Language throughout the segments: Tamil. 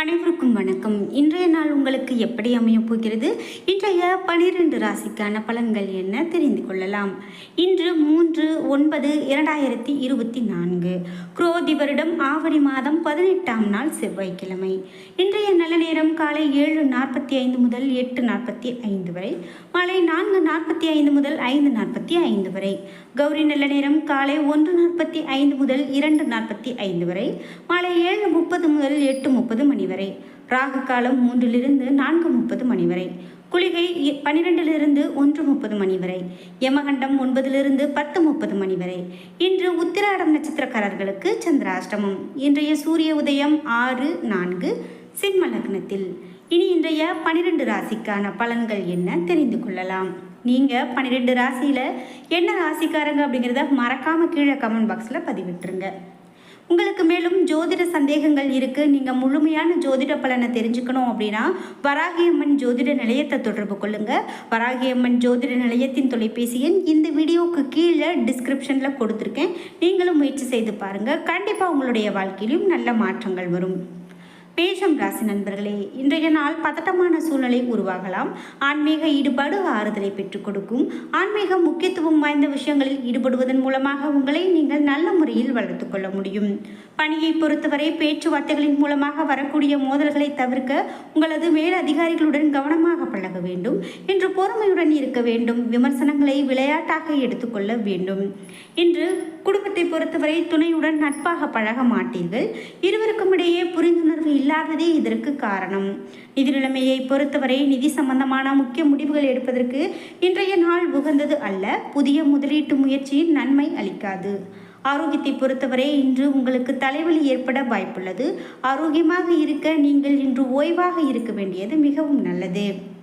அனைவருக்கும் வணக்கம். இன்றைய நாள் உங்களுக்கு எப்படி அமையப் போகிறது? இன்றைய பனிரெண்டு ராசிக்கான பலன்கள் என்ன தெரிந்து கொள்ளலாம். இன்று மூன்று ஒன்பது இரண்டாயிரத்தி இருபத்தி நான்கு. குரோதி வருடம் ஆவணி மாதம் பதினெட்டாம் நாள் செவ்வாய்க்கிழமை. இன்றைய நல்ல நேரம் காலை ஏழு நாற்பத்தி ஐந்து முதல் எட்டு நாற்பத்தி ஐந்து வரை. மாலை நான்கு நாற்பத்தி ஐந்து முதல் ஐந்து நாற்பத்தி ஐந்து வரை. கௌரி நல்ல நேரம் காலை ஒன்று நாற்பத்தி ஐந்து முதல் இரண்டு நாற்பத்தி ஐந்து வரை. மாலை ஏழு முப்பது முதல் எட்டு முப்பது மணி வரை ராகு காலம் மூன்றிலிருந்து நான்கு முப்பது மணி வரை குளிகை பனிரெண்டிலிருந்து ஒன்று முப்பது மணி வரை யமகண்டம் ஒன்பதிலிருந்து பத்து முப்பது மணி வரை இன்று உத்திராடம் நட்சத்திரக்காரர்களுக்கு சந்திராஷ்டமம். இன்றைய சூரிய உதயம் ஆறு நான்கு சிம்ம லக்னத்தில். இனி இன்றைய பனிரெண்டு ராசிக்கான பலன்கள் என்ன தெரிந்து கொள்ளலாம். நீங்கள் பன்னிரெண்டு ராசியில் என்ன ராசிக்காரங்க அப்படிங்கிறத மறக்காமல் கீழே கமெண்ட் பாக்ஸில் பதிவிட்டுருங்க. உங்களுக்கு மேலும் ஜோதிட சந்தேகங்கள் இருக்கு நீங்க முழுமையான ஜோதிட பலனை தெரிஞ்சுக்கணும் அப்படின்னா வராகியம்மன் ஜோதிட நிலையத்தை தொடர்பு கொள்ளுங்க. வராகியம்மன் ஜோதிட நிலையத்தின் தொலைபேசி எண் இந்த வீடியோவுக்கு கீழே டிஸ்கிரிப்ஷன்ல கொடுத்துருக்கேன். நீங்களும் முயற்சி செய்து பாருங்க. கண்டிப்பா உங்களுடைய வாழ்க்கையிலும் நல்ல மாற்றங்கள் வரும். மேஷம் ராசி நண்பர்களே இன்றைய நாள் பதட்டமான சூழ்நிலை உருவாகலாம். ஆன்மீக ஈடுபாடு ஆறுதலை பெற்றுக் கொடுக்கும். ஆன்மீக முக்கியத்துவம் வாய்ந்த விஷயங்களில் ஈடுபடுவதன் மூலமாக உங்களை நீங்கள் நல்ல முறையில் வளர்த்துக்கொள்ள முடியும். பணியை பொறுத்தவரை பேச்சுவார்த்தைகளின் மூலமாக வரக்கூடிய மோதல்களை தவிர்க்க உங்களது மேல் அதிகாரிகளுடன் கவனமாக பழக வேண்டும் என்று பொறுமையுடன் இருக்க வேண்டும். விமர்சனங்களை விளையாட்டாக எடுத்துக்கொள்ள வேண்டும். இன்று குடும்பத்தை பொறுத்தவரை துணையுடன் நட்பாக பழக மாட்டீர்கள். இருவருக்கும் இடையே புரிந்துணர்வு இல்லாததே இதற்கு காரணம். நிதி நிலைமையை பொறுத்தவரை நிதி சம்பந்தமான முக்கிய முடிவுகள் எடுப்பதற்கு இன்றைய நாள் உகந்தது அல்ல. புதிய முதலீட்டு முயற்சியின் நன்மை அளிக்காது. ஆரோக்கியத்தை பொறுத்தவரை இன்று உங்களுக்கு தலைவலி ஏற்பட வாய்ப்புள்ளது. ஆரோக்கியமாக இருக்க நீங்கள் இன்று ஓய்வாக இருக்க வேண்டியது மிகவும் நல்லது.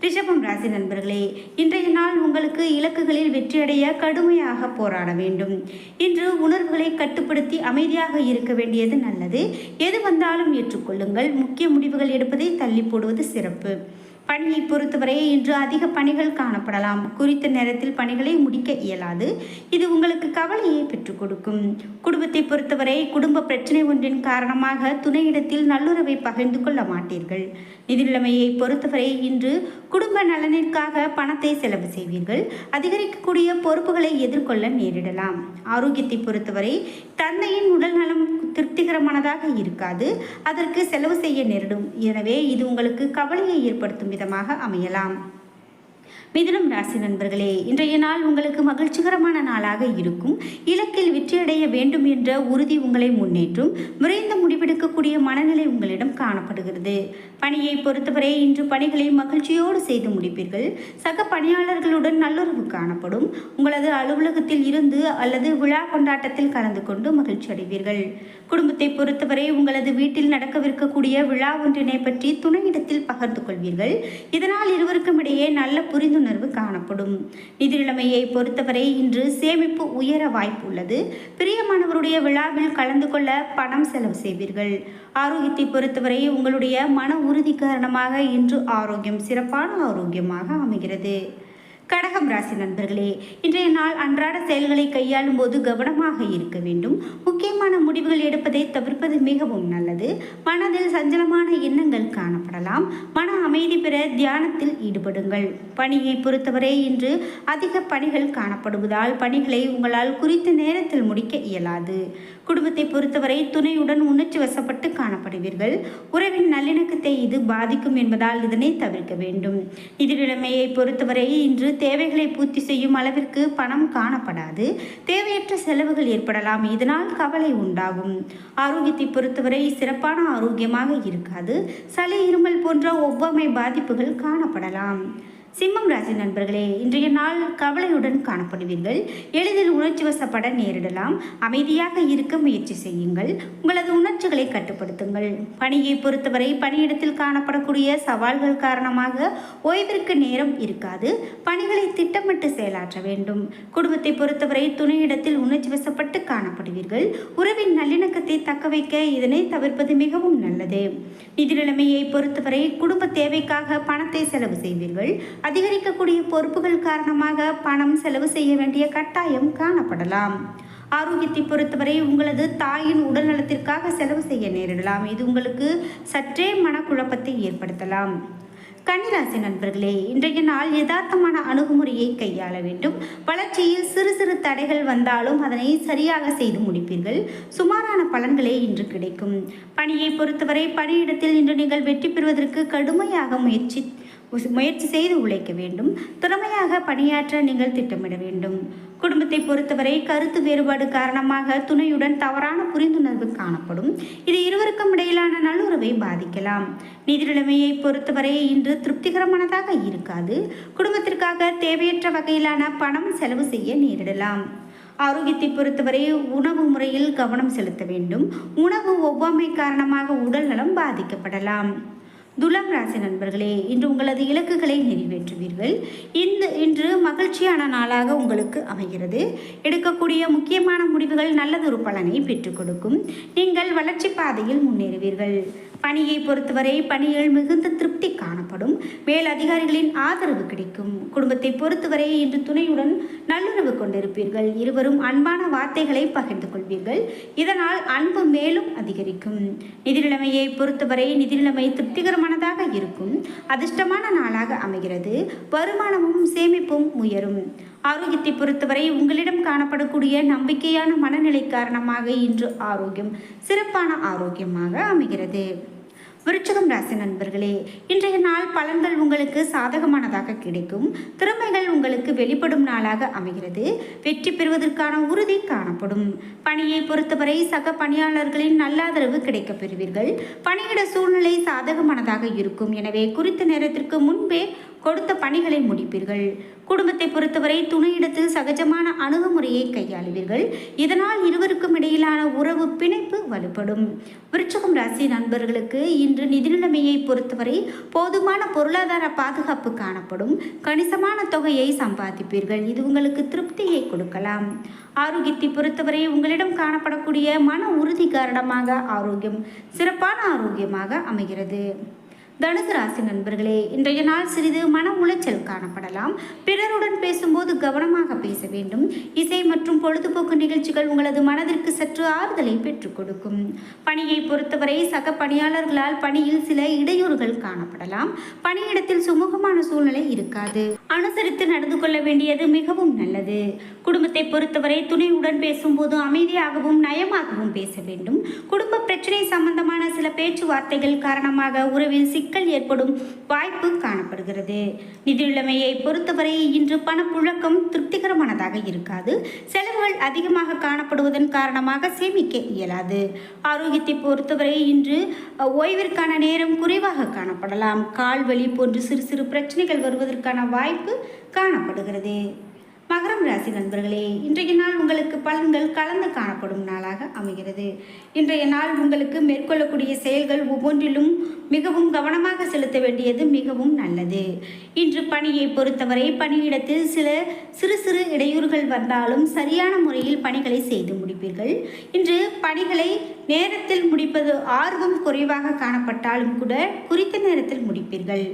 ரிஷபம் ராசி நண்பர்களே இன்றைய நாள் உங்களுக்கு இலக்குகளில் வெற்றியடைய கடுமையாக போராட வேண்டும். இன்று உணர்வுகளை கட்டுப்படுத்தி அமைதியாக இருக்க வேண்டியது நல்லது. எது வந்தாலும் ஏற்றுக்கொள்ளுங்கள். முக்கிய முடிவுகள் எடுப்பதை தள்ளி போடுவது சிறப்பு. பணியை பொறுத்தவரை இன்று அதிக பணிகள் காணப்படலாம். குறித்த நேரத்தில் பணிகளை முடிக்க இயலாது. இது உங்களுக்கு கவலையை பெற்றுக் கொடுக்கும். குடும்பத்தை பொறுத்தவரை குடும்ப பிரச்சனை ஒன்றின் காரணமாக துணையிடத்தில் நல்லுறவை பகிர்ந்து கொள்ள மாட்டீர்கள். நிதி நிலைமையை பொறுத்தவரை இன்று குடும்ப நலனிற்காக பணத்தை செலவு செய்வீர்கள். அதிகரிக்கக்கூடிய பொறுப்புகளை எதிர்கொள்ள நேரிடலாம். ஆரோக்கியத்தை பொறுத்தவரை தந்தையின் உடல் நலம் திருப்திகரமானதாக இருக்காது. அதற்கு செலவு செய்ய நேரிடும். எனவே இது உங்களுக்கு கவலையை ஏற்படுத்தும் விதமாக அமையலாம். மிதுனம் ராசி நண்பர்களே இன்றைய நாள் உங்களுக்கு மகிழ்ச்சிகரமான நாளாக இருக்கும். இலக்கில் வெற்றியடைய வேண்டும் என்ற உறுதி உங்களை முன்னேற்றும். விரைந்த முடிவெடுக்கக்கூடிய மனநிலை உங்களிடம் காணப்படுகிறது. பணியை பொறுத்தவரை இன்று பணிகளை மகிழ்ச்சியோடு செய்து முடிப்பீர்கள். சக பணியாளர்களுடன் நல்லுறவு காணப்படும். உங்களது அலுவலகத்தில் இருந்து அல்லது விழா கொண்டாட்டத்தில் கலந்து கொண்டு மகிழ்ச்சி அடைவீர்கள். குடும்பத்தை பொறுத்தவரை உங்களது வீட்டில் நடக்கவிருக்கக்கூடிய விழா ஒன்றினை பற்றி துணையிடத்தில் பகிர்ந்து கொள்வீர்கள். இதனால் இருவருக்கும் இடையே நல்ல புரிந்து புத்துணர்வு காணப்படும். நிதி நிலைமையை பொறுத்தவரை இன்று சேமிப்பு உயர வாய்ப்பு உள்ளது பிரியமானவருடைய விழாவில் கலந்து கொள்ள பணம் செலவு செய்வீர்கள். ஆரோக்கியத்தை பொறுத்தவரை உங்களுடைய மன உறுதி காரணமாக இன்று ஆரோக்கியம் சிறப்பான ஆரோக்கியமாக அமைகிறது. கடகம் ராசி நண்பர்களே இன்றைய நாள் அன்றாட செயல்களை கையாளும் போது கவனமாக இருக்க வேண்டும். முக்கியமான முடிவுகள் எடுப்பதை தவிர்ப்பது மிகவும் நல்லது. மனதில் சஞ்சலமான எண்ணங்கள் காணப்படலாம். மன அமைதி பெற தியானத்தில் ஈடுபடுங்கள். பணியை பொறுத்தவரை இன்று அதிக பணிகள் காணப்படுவதால் பணிகளை உங்களால் குறித்த நேரத்தில் முடிக்க இயலாது. குடும்பத்தை பொறுத்தவரை துணையுடன் உணர்ச்சி வசப்பட்டு காணப்படுவீர்கள். உறவின் நல்லிணக்கத்தை இது பாதிக்கும் என்பதால் இதனை தவிர்க்க வேண்டும். நிதி நிலைமையை பொறுத்தவரை இன்று தேவைகளை பூர்த்தி செய்யும் அளவிற்கு பணம் காணப்படாது. தேவையற்ற செலவுகள் ஏற்படலாம். இதனால் கவலை உண்டாகும். ஆரோக்கியத்தை பொறுத்தவரை சிறப்பான ஆரோக்கியமாக இருக்காது. சளி இருமல் போன்ற ஒவ்வாமை பாதிப்புகள் காணப்படலாம். சிம்மம் ராசி நண்பர்களே இன்றைய நாள் கவலையுடன் காணப்படுவீர்கள். எளிதில் உணர்ச்சி வசப்பட நேரிடலாம். அமைதியாக இருக்க முயற்சி செய்யுங்கள். உங்களது உணர்ச்சிகளை கட்டுப்படுத்துங்கள். பணியை பொறுத்தவரை பணியிடத்தில் காணப்படக்கூடிய சவால்கள் காரணமாக ஓய்விற்கு நேரம் இருக்காது. பணிகளை திட்டமிட்டு செயலாற்ற வேண்டும். குடும்பத்தை பொறுத்தவரை துணையிடத்தில் உணர்ச்சி வசப்பட்டு காணப்படுவீர்கள். உறவின் நல்லிணக்கத்தை தக்க வைக்க இதனை தவிர்ப்பது மிகவும் நல்லது. நிதி நிலைமையை பொறுத்தவரை குடும்ப தேவைக்காக பணத்தை செலவு செய்வீர்கள். அதிகரிக்கக்கூடிய பொறுப்புகள் காரணமாக பணம் செலவு செய்ய வேண்டிய கட்டாயம் காணப்படலாம். ஆரோக்கியத்தை பொறுத்தவரை உங்களது தாயின் உடல் நலத்திற்காக செலவு செய்ய நேரிடலாம். இது உங்களுக்கு சற்றே மனக்குழப்பத்தை ஏற்படுத்தலாம். கன்னிராசி நண்பர்களே இன்றைய நாள் யதார்த்தமான அணுகுமுறையை கையாள வேண்டும். வளர்ச்சியில் சிறு சிறு தடைகள் வந்தாலும் அதனை சரியாக செய்து முடிப்பீர்கள். சுமாரான பலன்களே இன்று கிடைக்கும். பணியை பொறுத்தவரை பணியிடத்தில் இன்று நீங்கள் வெற்றி பெறுவதற்கு கடுமையாக முயற்சி முயற்சி செய்து உழைக்க வேண்டும். திறமையாக பணியாற்ற நீங்கள் திட்டமிட வேண்டும். குடும்பத்தை பொறுத்தவரை கருத்து வேறுபாடு காரணமாக துணையுடன் தவறான புரிந்துணர்வு காணப்படும். இது இருவருக்கும் இடையிலான நல்லுறவை பாதிக்கலாம். நிதி நிலைமையை பொறுத்தவரை இன்று திருப்திகரமானதாக இருக்காது. குடும்பத்திற்காக தேவையற்ற வகையிலான பணம் செலவு செய்ய நேரிடலாம். ஆரோக்கியத்தை பொறுத்தவரை உணவு முறையில் கவனம் செலுத்த வேண்டும். உணவு ஒவ்வாமை காரணமாக உடல் நலம் பாதிக்கப்படலாம். துலாம் ராசி நண்பர்களே இன்று உங்களது இலக்குகளை நிறைவேற்றுவீர்கள். இந்த இன்று மகிழ்ச்சியான நாளாக உங்களுக்கு அமைகிறது. எடுக்கக்கூடிய முக்கியமான முடிவுகள் நல்லதொரு பலனை பெற்றுக் கொடுக்கும். நீங்கள் வளர்ச்சி பாதையில் முன்னேறுவீர்கள். பணியை பொறுத்தவரை பணியில் மிகுந்த திருப்தி காணப்படும். மேல் அதிகாரிகளின் ஆதரவு கிடைக்கும். குடும்பத்தை பொறுத்தவரை இன்று துணையுடன் நல்லுறவு கொண்டிருப்பீர்கள். இருவரும் அன்பான வார்த்தைகளை பகிர்ந்து கொள்வீர்கள். இதனால் அன்பு மேலும் அதிகரிக்கும். நிதி நிலைமையை பொறுத்தவரை நிதி நிலைமை திருப்திகரமானதாக இருக்கும். அதிர்ஷ்டமான நாளாக அமைகிறது. வருமானமும் சேமிப்பும் உயரும். ஆரோக்கியத்தை பொறுத்தவரை உங்களிடம் காணப்படக்கூடிய நம்பிக்கையான மனநிலை காரணமாக இன்று ஆரோக்கியம் சிறப்பான ஆரோக்கியமாக அமைகிறது. விருச்சகம் ராசி நண்பர்களே இன்றைய நாள் பலன்கள் உங்களுக்கு சாதகமானதாக கிடைக்கும். திறமைகள் உங்களுக்கு வெளிப்படும் நாளாக அமைகிறது. வெற்றி பெறுவதற்கான உறுதி காணப்படும். பணியை பொறுத்தவரை சக பணியாளர்களின் நல்லாதரவு கிடைக்கப் பெறுவீர்கள். பணியிட சூழ்நிலை சாதகமானதாக இருக்கும். எனவே குறித்த நேரத்திற்கு முன்பே கொடுத்த பணிகளை முடிப்பீர்கள். குடும்பத்தை பொறுத்தவரை துணையிடத்தில் சகஜமான அணுகுமுறையை கையாளுவீர்கள். இதனால் இருவருக்கும் இடையிலான உறவு பிணைப்பு வலுப்படும். விருச்சகம் ராசி நண்பர்களுக்கு இன்று நிதி நிலைமையை பொறுத்தவரை போதுமான பொருளாதார பாதுகாப்பு காணப்படும். கணிசமான தொகையை சம்பாதிப்பீர்கள். இது உங்களுக்கு திருப்தியை கொடுக்கலாம். ஆரோக்கியத்தை பொறுத்தவரை உங்களிடம் காணப்படக்கூடிய மன உறுதி காரணமாக ஆரோக்கியம் சிறப்பான ஆரோக்கியமாக அமைகிறது. தனுசு ராசி நண்பர்களே இன்றைய நாள் சிறிது மன உளைச்சல் காணப்படலாம். பிறருடன் பேசும்போது கவனமாக பேச வேண்டும். இசை மற்றும் பொழுதுபோக்கு நிகழ்ச்சிகள் உங்களது மனதிற்கு சற்று ஆறுதலை பெற்றுக் கொடுக்கும். பணியை பொறுத்தவரை சக பணியாளர்களால் பணியில் சில இடையூறுகள் காணப்படலாம். பணியிடத்தில் சுமூகமான சூழ்நிலை இருக்காது. அனுசரித்து நடந்து கொள்ள வேண்டியது மிகவும் நல்லது. குடும்பத்தை பொறுத்தவரை துணையுடன் பேசும்போது அமைதியாகவும் நயமாகவும் பேச வேண்டும். குடும்ப பிரச்சனை சம்பந்தமான சில பேச்சுவார்த்தைகள் காரணமாக உறவில் சிக்கல் ஏற்படும் வாய்ப்பு காணப்படுகிறது. நிதியுள்ளமையை பொறுத்தவரை இன்று பணப்புழக்கம் திருப்திகரமானதாக இருக்காது. செலவுகள் அதிகமாக காணப்படுவதன் காரணமாக சேமிக்க இயலாது. ஆரோக்கியத்தை பொறுத்தவரை இன்று ஓய்விற்கான நேரம் குறைவாக காணப்படலாம். கால் வலி போன்று சிறு சிறு பிரச்சனைகள் வருவதற்கான வாய்ப்பு காணப்படுகிறது. மகரம் ராசி நண்பர்களே இன்றைய நாள் உங்களுக்கு பலன்கள் கலந்து காணப்படும் நாளாக அமைகிறது. இன்றைய நாள் உங்களுக்கு மேற்கொள்ளக்கூடிய செயல்கள் ஒவ்வொன்றிலும் மிகவும் கவனமாக செலுத்த வேண்டியது மிகவும் நல்லது. இன்று பணியை பொறுத்தவரை பணியிடத்தில் சில சிறு சிறு இடையூறுகள் வந்தாலும் சரியான முறையில் பணிகளை செய்து முடிப்பீர்கள். இன்று பணிகளை நேரத்தில் முடிப்பது ஆர்வம் குறைவாக காணப்பட்டாலும் கூட குறித்த நேரத்தில் முடிப்பீர்கள்.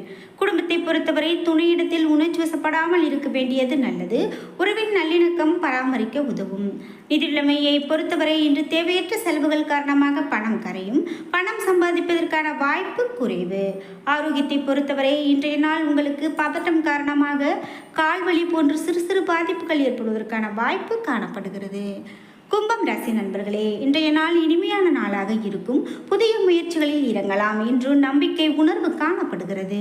குடும்பத்தை பொறுத்தவரை துணையிடத்தில் உணர்ச்சி வசப்படாமல் இருக்க வேண்டியது நல்லது. உறவின் நல்லிணக்கம் பராமரிக்க உதவும். நிதிநிலைமையை பொறுத்தவரை இன்று தேவையற்ற செலவுகள் காரணமாக பணம் கரையும். பணம் சம்பாதிப்பதற்கான வாய்ப்பு குறைவு. ஆரோக்கியத்தை பொறுத்தவரை இன்றைய நாள் உங்களுக்கு பதட்டம் காரணமாக கால்வழி போன்ற சிறு சிறு பாதிப்புகள் ஏற்படுவதற்கான வாய்ப்பு காணப்படுகிறது. கும்பம் ராசி நண்பர்களே இன்றைய நாள் இனிமையான நாளாக இருக்கும். புதிய முயற்சிகளில் இறங்கலாம் என்று நம்பிக்கை உணர்வு காணப்படுகிறது.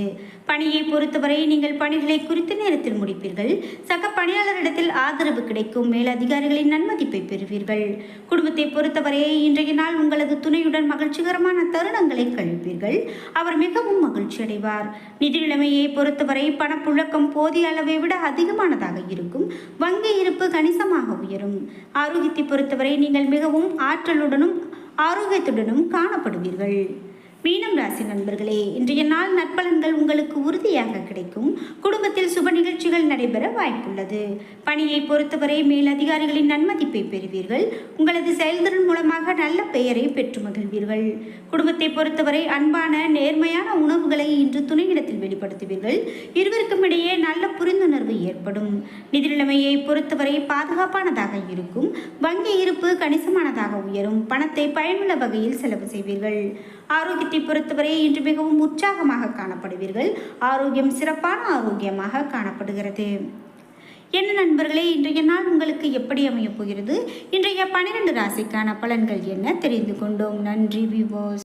பணியை பொறுத்தவரை நீங்கள் பணிகளை குறித்த நேரத்தில் முடிப்பீர்கள். சக பணியாளரிடத்தில் ஆதரவு கிடைக்கும். மேலதிகாரிகளின் நன்மதிப்பை பெறுவீர்கள். குடும்பத்தை பொறுத்தவரை இன்றைய நாள் உங்களது துணையுடன் மகிழ்ச்சிகரமான தருணங்களை கழிப்பீர்கள். அவர் மிகவும் மகிழ்ச்சி அடைவார். நிதி நிலைமையை பொறுத்தவரை பணப்புழக்கம் போதிய அளவை விட அதிகமானதாக இருக்கும். வங்கி இருப்பு கணிசமாக உயரும். ஆரோக்கியத்தை பொறுத்தவரை நீங்கள் மிகவும் ஆற்றலுடனும் ஆரோக்கியத்துடனும் காணப்படுவீர்கள். மீனம் ராசி நண்பர்களே இன்றைய நாள் நற்பலன்கள் உங்களுக்கு உறுதியாக கிடைக்கும். குடும்பத்தில் சுப நிகழ்ச்சிகள் நடைபெற வாய்ப்புள்ளது. பணியை பொறுத்தவரை மேல் அதிகாரிகளின் நன்மதிப்பை பெறுவீர்கள். உங்களது செயல்திறன் மூலமாக நல்ல பெயரை பெற்று மகிழ்வீர்கள். குடும்பத்தை பொறுத்தவரை அன்பான நேர்மையான உணவுகளை இன்று துணையிடத்தில் வெளிப்படுத்துவீர்கள். இருவருக்கும் இடையே நல்ல புரிந்துணர்வு ஏற்படும். நிதி நிலைமையை பொறுத்தவரை பாதுகாப்பானதாக இருக்கும். வங்கி இருப்பு கணிசமானதாக உயரும். பணத்தை பயனுள்ள வகையில் செலவு செய்வீர்கள். ஆரோக்கியத்தை பொறுத்தவரை இன்று மிகவும் உற்சாகமாக காணப்படுவீர்கள். ஆரோக்கியம் சிறப்பான ஆரோக்கியமாக காணப்படுகிறது. என்ன நண்பர்களே இன்றைய நாள் உங்களுக்கு எப்படி அமையப் போகிறது? இன்றைய பன்னிரண்டு ராசிக்கான பலன்கள் என்ன? தெரிந்து கொண்டோம். நன்றி விவோஸ்